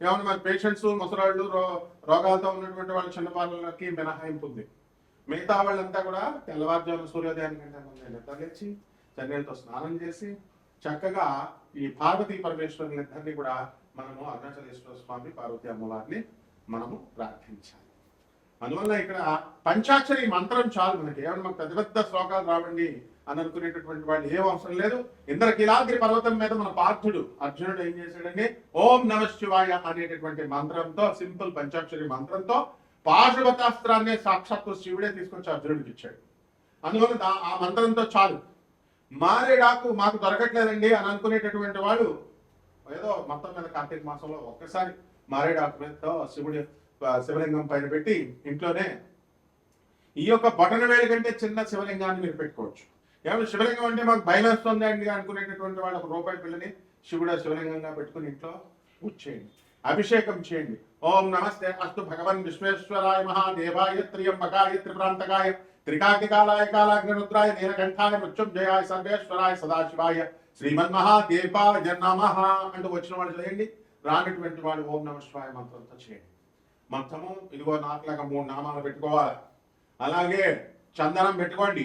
ఏమన్నా మరి పేషెంట్స్ ముసలాళ్ళు రో రోగాలతో ఉన్నటువంటి వాళ్ళ చిన్నపాలకి మినహాయింపు ఉంది మిగతా వాళ్ళంతా కూడా తెల్లవారుజాము సూర్యోదయాన్ని కంటే ముందే నిద్రలేచి చన్నీళ్ళతో స్నానం చేసి చక్కగా ఈ పార్వతీ పరమేశ్వరుని ఇద్దరిని కూడా మనము అరుణాచలేశ్వర స్వామి పార్వతీ అమ్మవారిని మనము ప్రార్థించాలి. అందువల్ల ఇక్కడ పంచాక్షరి మంత్రం చాలు మనకి. ఏమన్నా మాకు పెద్ద పెద్ద శ్లోకాలు రావండి. అని అనుకునేటటువంటి వాళ్ళు ఏం అవసరం లేదు. ఇంద్రకీలాద్రి పర్వతం మీద మన పార్థుడు అర్జునుడు ఏం చేశాడండి? ఓం నమ శివాయ అనేటటువంటి మంత్రంతో సింపుల్ పంచాక్షరి మంత్రంతో పాశుపతాస్త్రాన్ని సాక్షాత్తు శివుడే తీసుకొచ్చి అర్జునుడికి ఇచ్చాడు. అందువల్ల ఆ మంత్రంతో చాలు. మారేడాకు మాకు దొరకట్లేదండి అని అనుకునేటటువంటి వాడు ఏదో మొత్తం మీద కార్తీక మాసంలో ఒక్కసారి మారేడాకు మీద శివుడి శివలింగం పైన పెట్టి ఇంట్లోనే ఈ యొక్క బటన వేలు కంటే చిన్న శివలింగాన్ని మీరు పెట్టుకోవచ్చు. ఏమన్నా శివలింగం అంటే మాకు భయం వస్తుంది అండి అనుకునేటటువంటి వాళ్ళ ఒక రూపాయి పిల్లని శివుడు శివలింగంగా పెట్టుకుని ఇంట్లో పూజ చేయండి అభిషేకం చేయండి. ఓం నమస్తే అస్తు భగవన్ విశ్వేశ్వరాయ మహాదేవాయ త్రియంబకాయ త్రిప్రాంతకాయ త్రికాంతికాలాయ కాలాయ కాలాగ్ని రుద్రాయ నీలకంఠాయ మృత్యుంజయాయ సర్వేశ్వరాయ సదాశివాయ శ్రీమన్మహాదేవాయ నమ అంటూ వచ్చిన వాళ్ళు చేయండి. రానటువంటి వాడు ఓం నమ శివాయ మంత్రంతో చేయండి. మొత్తము ఇదిగో నాకులాగా మూడు నామాలు పెట్టుకోవాలి. అలాగే చందనం పెట్టుకోండి.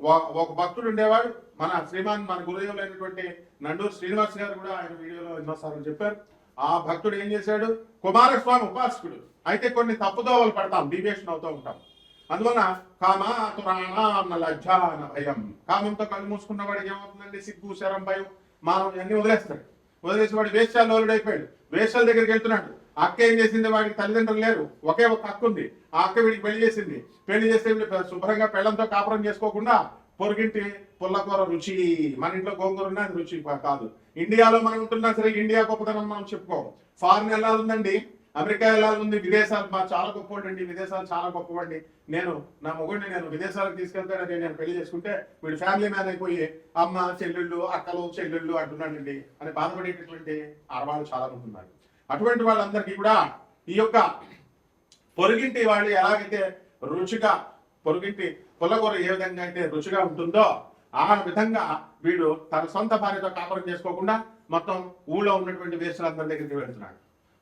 ఒక- భక్తుడు ఉండేవాడు. మన శ్రీమాన్ మన గురుదేవులైనటువంటి నండూరు శ్రీనివాస్ గారు కూడా ఆయన వీడియోలో ఎన్నోసార్లు చెప్పారు. ఆ భక్తుడు ఏం చేశాడు? కుమారస్వామి ఉపాసకుడు. అయితే కొన్ని తప్పుదోవలు పడతాం డీవియేషన్ అవుతూ ఉంటాం. అందువల్ల కామాతురాణ లజ్జాన భయం. కామంతో కళ్ళు మూసుకున్న వాడికి ఏమవుతుందండి? సిగ్గు శరం భయం మనం అన్ని వదిలేస్తాడు. వదిలేసి వాడు వేశ్యాలోలుడు అయిపోయాడు వేషాల దగ్గరికి వెళ్తున్నాడు. అక్క ఏం చేసింది? వాడికి తల్లిదండ్రులు లేరు. ఒకే ఒక అక్క ఉంది. ఆ అక్క వీడికి పెళ్ళి చేసింది. పెళ్ళి చేస్తే శుభ్రంగా పెళ్ళంతో కాపురం చేసుకోకుండా పొరుగింటి పుల్లకూర రుచి మన ఇంట్లో గోంగూర ఉన్నా రుచి కాదు. ఇండియాలో మనం ఉంటున్నా సరే ఇండియా గొప్పతనం మనం చెప్పుకోం ఫారిన్ ఉందండి. అమెరికా వెళ్ళాలంది విదేశాలు మా చాలా గొప్పవాడండి. విదేశాలు చాలా గొప్పవాడి నేను నా మొగుడిని నేను విదేశాలకు తీసుకెళ్తాడని నేను పెళ్ళి చేసుకుంటే వీడు ఫ్యామిలీ మ్యాన్ అయిపోయి అమ్మ చెల్లెళ్ళు అక్కలు చెల్లెళ్ళు అంటున్నాడండి. అని బాధపడేటటువంటి ఆడవాళ్ళు చాలా ఉంటున్నారు ఉన్నారు. అటువంటి వాళ్ళందరికీ కూడా ఈ యొక్క పొరుగింటి వాళ్ళు ఎలాగైతే రుచిగా పొరుగింటి పొలగూర ఏ విధంగా అయితే రుచిగా ఉంటుందో ఆ విధంగా వీడు తన సొంత భార్యతో కాపురం చేసుకోకుండా మొత్తం ఊళ్ళో ఉన్నటువంటి వేసులందరి దగ్గరికి వెళ్తున్నాడు.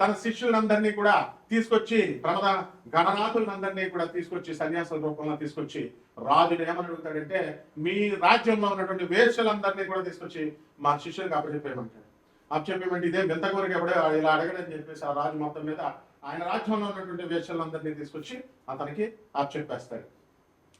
తన శిష్యులందరినీ కూడా తీసుకొచ్చి ప్రమద గణనాథులందరినీ కూడా తీసుకొచ్చి సన్యాసుల రూపంలో తీసుకొచ్చి రాజుని ఏమని అడుగుతాడంటే మీ రాజ్యంలో ఉన్నటువంటి వేషలందరినీ కూడా తీసుకొచ్చి మా శిష్యులకు అప్పచెప్పేయమంటాడు. అప్పచెప్పేమంటే ఇదే వింతకూరికి కోరిక ఇలా అడగడని చెప్పేసి ఆ రాజు మొత్తం మీద ఆయన రాజ్యంలో ఉన్నటువంటి వేషలందరినీ తీసుకొచ్చి అతనికి అప్పచెప్పేస్తాడు.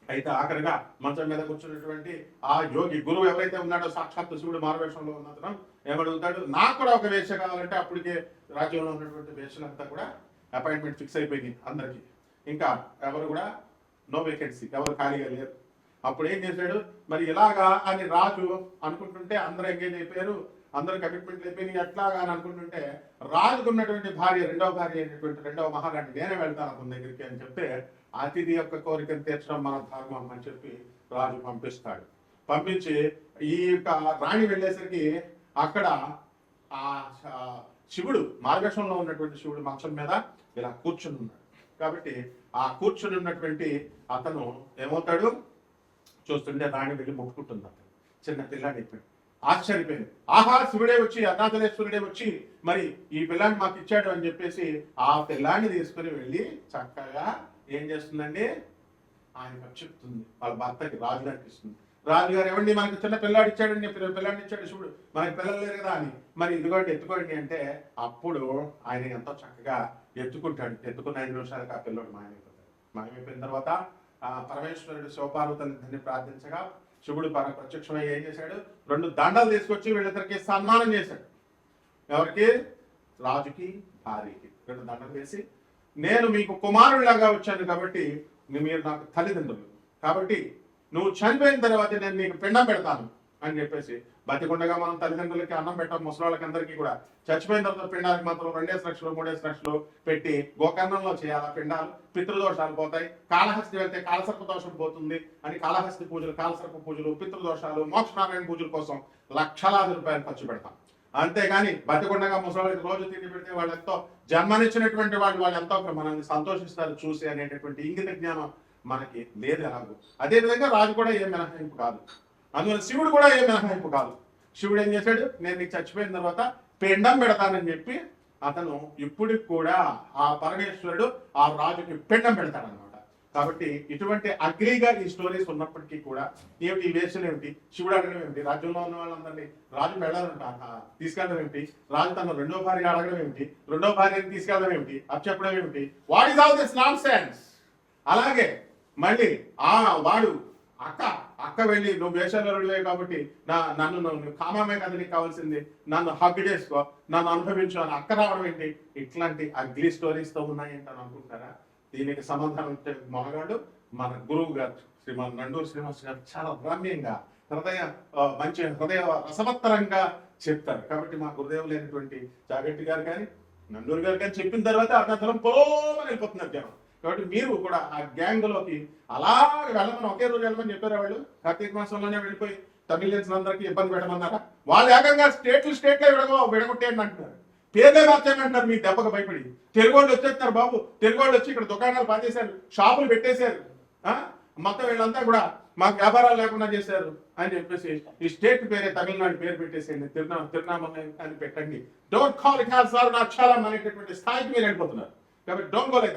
అయితే ఆఖరిగా మంచం మీద కూర్చున్నటువంటి ఆ యోగి గురువు ఎవరైతే ఉన్నాడో సాక్షాత్ శివుడు మారువేషంలో ఉన్నతనం ఏమడుగుతాడు? నాకు కూడా ఒక వేష కావాలంటే అప్పటికే రాజ్యంలో ఉన్నటువంటి వేషలంతా కూడా అపాయింట్మెంట్ ఫిక్స్ అయిపోయింది అందరికి. ఇంకా ఎవరు కూడా నో వేకెన్సీ ఎవరు ఖాళీగా లేరు. అప్పుడు ఏం చేశాడు? మరి ఇలాగా అని రాజు అనుకుంటుంటే అందరూ ఎంగేజ్ అయిపోయారు. అందరూ కమిట్మెంట్లు అయిపోయినాయి ఎట్లాగా అని అనుకుంటుంటే రాజుకున్నటువంటి భార్య రెండవ భార్య అయినటువంటి రెండవ మహారాణి నేనే వెళ్తాను అతని దగ్గరికి అని చెప్తే అతిథి యొక్క కోరికను తీర్చడం మన ధర్మం అని చెప్పి రాజు పంపిస్తాడు. పంపించి ఈ యొక్క రాణి వెళ్ళేసరికి అక్కడ ఆ శివుడు మార్గశంలో ఉన్నటువంటి శివుడు మంచం మీద ఇలా కూర్చుని ఉన్నాడు. కాబట్టి ఆ కూర్చుని ఉన్నటువంటి అతను ఏమవుతాడు? చూస్తుంటే రాణి వెళ్ళి మొక్కుకుంటుంది అతను. చిన్న పిల్లాడి అయిపోయాడు. ఆశ్చర్యపోయింది ఆహా శివుడే వచ్చి అరుణాచలేశ్వరుడే వచ్చి మరి ఈ పిల్లాన్ని మాకు ఇచ్చాడు అని చెప్పేసి ఆ పిల్లాన్ని తీసుకుని వెళ్ళి చక్కగా ఏం చేస్తుందండి? ఆయన చెప్తుంది. వాళ్ళ భర్తకి రాజు అనిపిస్తుంది రాజుగారు ఏమండి మనకి చిన్న పిల్లాడు ఇచ్చాడండి పిల్ల- పిల్లాడిని ఇచ్చాడు శివుడు మనకి పిల్లలు లేరు కదా అని. మరి ఇదిగోండి ఎత్తుకోండి అంటే అప్పుడు ఆయన ఎంతో చక్కగా ఎత్తుకుంటాడు. ఎత్తుకున్న ఐదు నిమిషాలకు ఆ పిల్లోడు మాయమైపోతాడు. మాయమైపోయిన తర్వాత పరమేశ్వరుడు శివపార్వతులందరినీ ప్రార్థించగా శివుడు ప్రత్యక్షమై ఏం చేశాడు? రెండు దండలు తీసుకొచ్చి వీళ్ళిద్దరికి సన్మానం చేశాడు. ఎవరికి? రాజుకి భార్యకి. రెండు దండలు వేసి నేను మీకు కుమారుడిలాగా వచ్చాను కాబట్టి మీరు నాకు తల్లిదండ్రులు. కాబట్టి నువ్వు చనిపోయిన తర్వాత నేను నీకు పిండం పెడతాను అని చెప్పేసి బతికుండగా మనం తల్లిదండ్రులకి అన్నం పెట్టాం ముసలాళ్ళకి అందరికీ కూడా. చచ్చిపోయిన తర్వాత పిండానికి మాత్రం రెండేసి లక్షలు మూడేసి లక్షలు పెట్టి గోకర్ణంలో చేయాలి పిండాలు. పితృదోషాలు పోతాయి. కాళహస్తి వెళ్తే కాలసర్ప దోషం పోతుంది అని కాళహస్తి పూజలు కాలసర్ప పూజలు పితృదోషాలు మోక్షనారాయణ పూజల కోసం లక్షలాది రూపాయలు ఖర్చు పెడతాం. అంతేగాని బతికుండగా ముసలాళ్ళకి రోజు తిండి పెడితే వాళ్ళు ఎంతో జన్మనిచ్చినటువంటి వాళ్ళు వాళ్ళు ఎంతో మనల్ని సంతోషిస్తారు చూసి అనేటటువంటి ఇంగిత జ్ఞానం మనకి లేదు ఎలాగో. అదేవిధంగా రాజు కూడా ఏం మినహాయింపు కాదు. అందువల్ల శివుడు కూడా ఏం మినహాయింపు కాదు. శివుడు ఏం చేశాడు? నేను నీకు చచ్చిపోయిన తర్వాత పిండం పెడతానని చెప్పి అతను ఇప్పటికి కూడా ఆ పరమేశ్వరుడు ఆ రాజుకి పిండం పెడతాడనమాట కాబట్టి ఇటువంటి అగ్రిగా ఈ స్టోరీస్ ఉన్నప్పటికీ కూడా ఏమిటి ఈ వేషలు ఏమిటి? శివుడు అడగడం ఏమిటి? రాజ్యంలో ఉన్న వాళ్ళందరినీ రాజు వెళ్ళాలంట తీసుకెళ్ళడం ఏమిటి? రాజు తన రెండో భార్య అడగడం ఏమిటి? రెండో భార్యని తీసుకెళ్ళడం ఏమిటి? అది చెప్పడం ఏమిటి? What is all this nonsense అలాగే మళ్ళీ ఆ వాడు అక్క అక్క వెళ్ళి నువ్వు వేషాలే కాబట్టి నా నన్ను నువ్వు కామమే కదా నీకు కావాల్సింది. నన్ను హగ్ చేసుకో నన్ను అనుభవించు అని అక్క రావడం ఏంటి? ఇట్లాంటి అగ్లీ స్టోరీస్తో ఉన్నాయంట అని అనుకుంటారా? దీనికి సమాధానం ఇచ్చే మొనగాడు మన గురువు గారు శ్రీమాన్ నండూరు శ్రీనివాస్ గారు చాలా రమ్యంగా హృదయ మంచి హృదయ రసవత్తరంగా చెప్తారు. కాబట్టి మా గురుదేవులు లేనటువంటి జాగట్టి గారు కానీ నండూరు గారు కానీ చెప్పిన తర్వాత అరుణాచలం పోమని వెళ్ళిపోతున్నారు జనం కాబట్టి మీరు కూడా ఆ గ్యాంగ్లోకి అలా వెళ్ళమని ఒకే రోజు వెళ్ళమని చెప్పారు వాళ్ళు? కార్తీక మాసంలోనే వెళ్ళిపోయి తమిళన్స్ అందరికీ ఇబ్బంది పెట్టమన్నారా? వాళ్ళు ఏకంగా స్టేట్లు స్టేట్లే విడగో విడగొట్టేయండి అంటున్నారు. పేర్లే మార్చేయమంటున్నారు మీ దెబ్బకు భయపడి. తెలుగు వాళ్ళు వచ్చేస్తున్నారు బాబు. తెలుగు వాళ్ళు వచ్చి ఇక్కడ దుకాణాలు పాతేశారు. షాపులు పెట్టేశారు. ఆ? మొత్తం వీళ్ళంతా కూడా మాకు వ్యాపారాలు లేకుండా చేశారు అని చెప్పేసి ఈ స్టేట్ పేరే తమిళనాడు పేరు పెట్టేసేయండి. తిరునా తిరునామల అని పెట్టండి. Don't call it as sir నాకు చాలా అనేటటువంటి స్థాయికి మీరు వెళ్ళిపోతున్నారు. కాబట్టి డోంట్ గో లైక్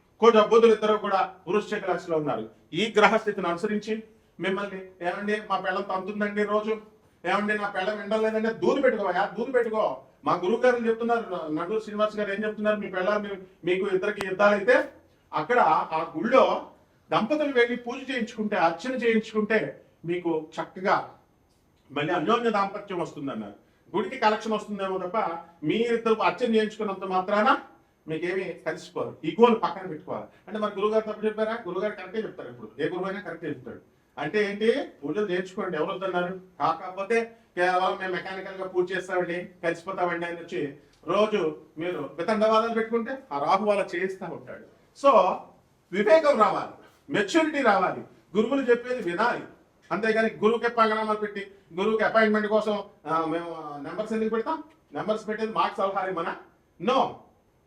కోట బుద్ధులు ఇద్దరు కూడా వృశ్చిక రాశిలో ఉన్నారు. ఈ గ్రహస్థితిని అనుసరించి మిమ్మల్ని ఏమండి మా పిల్లలు తంతుందండి రోజు. ఏమండి నా పిల్లలు ఎండలేదంటే దూరు పెట్టుకోవా దూరు పెట్టుకో. మా గురువు గారు చెప్తున్నారు నడూరు శ్రీనివాస్ గారు ఏం చెప్తున్నారు మీ పిల్లలు మీకు ఇద్దరికి యుద్ధాలైతే అక్కడ ఆ గుళ్ళో దంపతులు వెళ్ళి పూజ చేయించుకుంటే అర్చన చేయించుకుంటే మీకు చక్కగా మళ్ళీ అన్యోన్య దాంపత్యం వస్తుందన్నారు. గుడికి కలెక్షన్ వస్తుందేమో తప్ప మీరిద్దరు అర్చన చేయించుకున్నంత మాత్రాన మీకేమి కలిసిపోరు. ఈగోలు పక్కన పెట్టుకోవాలి. అంటే మన గురుగారు తప్పు చెప్పారా? గురుగారు కరెక్టే చెప్తారు ఇప్పుడు. ఏ గురువు అయినా కరెక్టే చెప్తాడు. అంటే ఏంటి? పూజలు నేర్చుకోండి. ఎవరు వద్దన్నారు? కాకపోతే కేవలం మేము మెకానికల్గా పూజ చేస్తామండి కలిసిపోతామండి అని వచ్చి రోజు మీరు వితండవాదాలు పెట్టుకుంటే ఆ రాహు వాళ్ళ చేయిస్తా ఉంటాడు. సో వివేకం రావాలి. మెచ్యూరిటీ రావాలి. గురువులు చెప్పేది వినాలి. అంతేగాని గురువుకి పంగనామాలు పెట్టి గురువుకి అపాయింట్మెంట్ కోసం మేము నెంబర్స్ ఎందుకు పెడతాం? నెంబర్స్ పెట్టేది మాకు సలహాలు మన? నో.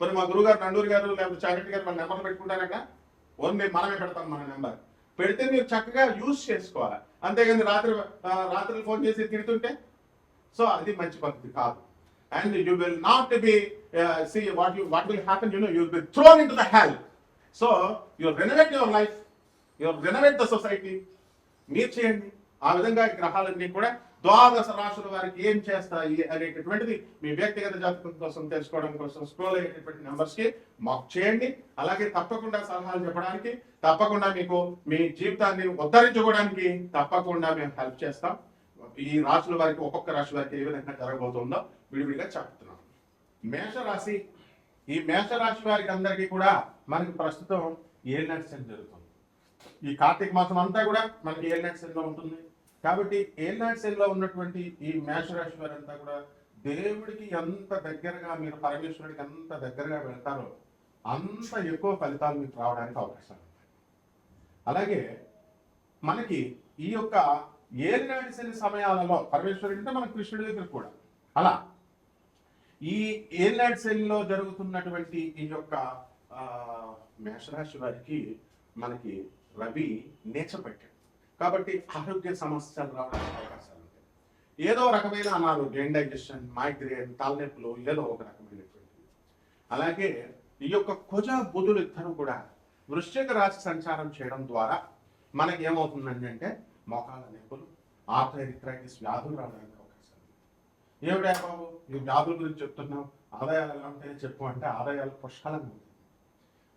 మరి మా గురుగారు నండూరు గారు లేకపోతే చాగంటి గారు మన నెంబర్లు పెట్టుకుంటారక ఓన్లీ మనమే పెడతాం మన నెంబర్. పెడితే మీరు చక్కగా యూజ్ చేసుకోవాలి. అంతేగాని రాత్రి రాత్రి ఫోన్ చేసి తిడుతుంటే సో అది మంచి పద్ధతి కాదు. And you will not be see what you what will happen you know you will be thrown into the hell so your renovate your life your renovate the society మీరు చేయండి. ఆ విధంగా గ్రహాలన్నీ కూడా ద్వాదశ రాశుల వారికి ఏం చేస్తాయి అనేటటువంటిది మీ వ్యక్తిగత జాతకం కోసం తెలుసుకోవడం కోసం స్క్రోల్ అయ్యేటటువంటి నెంబర్స్కి మాకు చేయండి. అలాగే తప్పకుండా సలహాలు చెప్పడానికి తప్పకుండా మీకు మీ జీవితాన్ని ఉద్ధరించుకోవడానికి తప్పకుండా మేము హెల్ప్ చేస్తాం. ఈ రాశుల వారికి ఒక్కొక్క రాశి వారికి ఏ విధంగా జరగబోతుందో విడివిడిగా చెప్తున్నాం మేషరాశి ఈ మేషరాశి వారికి అందరికీ కూడా మనకి ప్రస్తుతం ఏ శని జరుగుతుంది. ఈ కార్తీక మాసం అంతా కూడా మనకి ఏలినాటి శనిలో ఉంటుంది. కాబట్టి ఏల్లాట్ సెల్లో ఉన్నటువంటి ఈ మేషరాశి వారంతా కూడా దేవుడికి ఎంత దగ్గరగా మీరు పరమేశ్వరుడికి ఎంత దగ్గరగా వెళ్తారో అంత ఎక్కువ ఫలితాలు మీకు రావడానికి అవకాశాలు ఉంటాయి అలాగే మనకి ఈ యొక్క ఏలినాటి శని సమయాలలో పరమేశ్వరుడు అంటే మన కృష్ణుడి దగ్గర కూడా. అలా ఈ ఏలినాటి లో జరుగుతున్నటువంటి ఈ యొక్క ఆ, మేషరాశి వారికి మనకి రవి నేచపెట్టాడు కాబట్టి ఆరోగ్య సమస్యలు రావడానికి అవకాశాలు ఉంటాయి. ఏదో రకమైన అనారోగ్యం డైజెషన్ మైగ్రేన్ తలనొప్పులు ఏదో ఒక రకమైనటువంటి. అలాగే ఈ యొక్క కుజ బుధులు ఇద్దరు కూడా వృశ్చిక రాశి సంచారం చేయడం ద్వారా మనకి ఏమవుతుందండి అంటే మోకాల నొప్పులు ఆర్థరైటిస్ వ్యాధులు రావడానికి అవకాశాలు ఉన్నాయి. ఏమిటా బాబు ఈ వ్యాధుల గురించి చెప్తున్నావు? ఆదాయాలు ఎలా ఉంటాయో చెప్పు అంటే ఆదాయాలు పుష్కలంగా ఉంటాయి.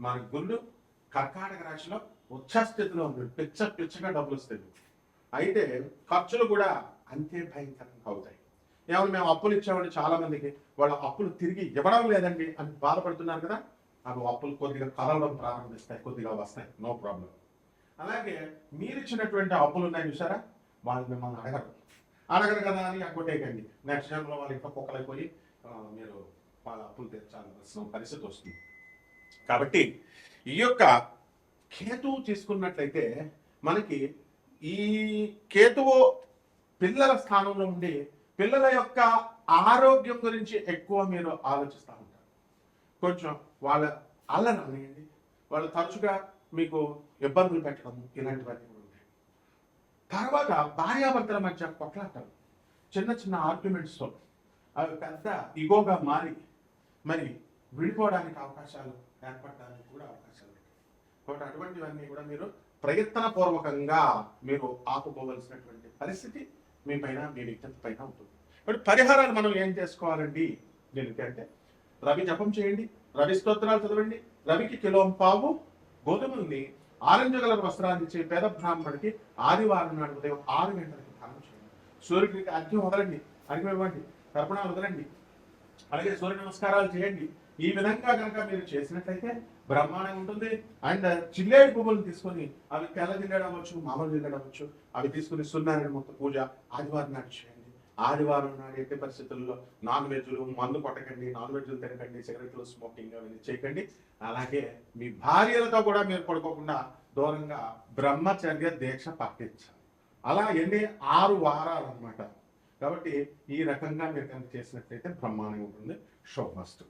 మన గురుడు కర్కాటక రాశిలో ఉచ్చస్థితిలో ఉంది పిచ్చ పిచ్చగా డబ్బులు వస్తాయి అయితే ఖర్చులు కూడా అంతే భయంకరంగా అవుతాయి. ఏమైనా మేము అప్పులు ఇచ్చామండి చాలా మందికి వాళ్ళ అప్పులు తిరిగి ఇవ్వడం లేదండి అని బాధపడుతున్నారు కదా అవి అప్పులు కొద్దిగా కలవడం ప్రారంభిస్తాయి కొద్దిగా వస్తాయి. No problem. అలాగే మీరు ఇచ్చినటువంటి అప్పులు ఉన్నాయి చూసారా? వాళ్ళు మిమ్మల్ని అడగరు. అడగరు కదా అని అగ్గొట్టేయకండి. నెక్స్ట్ టైంలో వాళ్ళు ఇంకా కుక్కలైపోయి మీరు వాళ్ళ అప్పులు తెచ్చాల్సిన పరిస్థితి వస్తుంది. కాబట్టి ఈ యొక్క కేతువు తీసుకున్నట్లయితే మనకి ఈ కేతువు పిల్లల స్థానంలో ఉండి పిల్లల యొక్క ఆరోగ్యం గురించి ఎక్కువ మీరు ఆలోచిస్తూ ఉంటారు. కొంచెం వాళ్ళ అల్లరి వాళ్ళు తరచుగా మీకు ఇబ్బందులు పెట్టడం ఇలాంటివన్నీ కూడా ఉంటాయి. తర్వాత భార్యాభర్తల మధ్య కొట్లాటలు చిన్న చిన్న ఆర్గ్యుమెంట్స్తో అవి పెద్ద ఇగోగా మారి మరి విడిపోవడానికి అవకాశాలు ఏర్పడడానికి కూడా అవకాశం కాబట్టి అటువంటివన్నీ కూడా మీరు ప్రయత్నపూర్వకంగా మీరు ఆపుకోవలసినటువంటి పరిస్థితి మీ పైన మీ వ్యక్తిత్వ పైన ఉంటుంది. కాబట్టి పరిహారాలు మనం ఏం చేసుకోవాలండి? దీనికి అంటే రవి జపం చేయండి రవి స్తోత్రాలు చదవండి రవికి కిలోంపావు గోధుమల్ని ఆరెంజ్ కలర్ వస్త్రాన్ని ఇచ్చే పేద బ్రాహ్మణుడికి ఆదివారం నాడు ఉదయం ఆరు గంటలకి దానం చేయండి. సూర్యుడికి అర్ఘ్యం వదలండి అర్ఘ్యం ఇవ్వండి తర్పణాలు వదలండి అలాగే సూర్య నమస్కారాలు చేయండి. ఈ విధంగా కనుక మీరు చేసినట్లయితే బ్రహ్మాండంగా ఉంటుంది. అండ్ చిల్లేడు పువ్వులు తీసుకొని అవి తెల్ల జిల్లేడు అవ్వచ్చు మామూలు జిల్లేడు అవ్వచ్చు అవి తీసుకుని సున్నారాయణ మొత్తం పూజ ఆదివారం నాడు చేయండి. ఆదివారం నాడు ఎట్టి పరిస్థితుల్లో నాన్ వెజ్లు మందు కొట్టకండి నాన్ వెజ్లు తినకండి సిగరెట్లు స్మోకింగ్ అవన్నీ చేయకండి. అలాగే మీ భార్యలతో కూడా మీరు పడుకోకుండా దూరంగా బ్రహ్మచర్య దీక్ష పాటించాలి అలా ఎన్ని? ఆరు వారాలు అన్నమాట. కాబట్టి ఈ రకంగా మీరు కనుక చేసినట్లయితే బ్రహ్మాండంగా ఉంటుంది. శుభమస్తు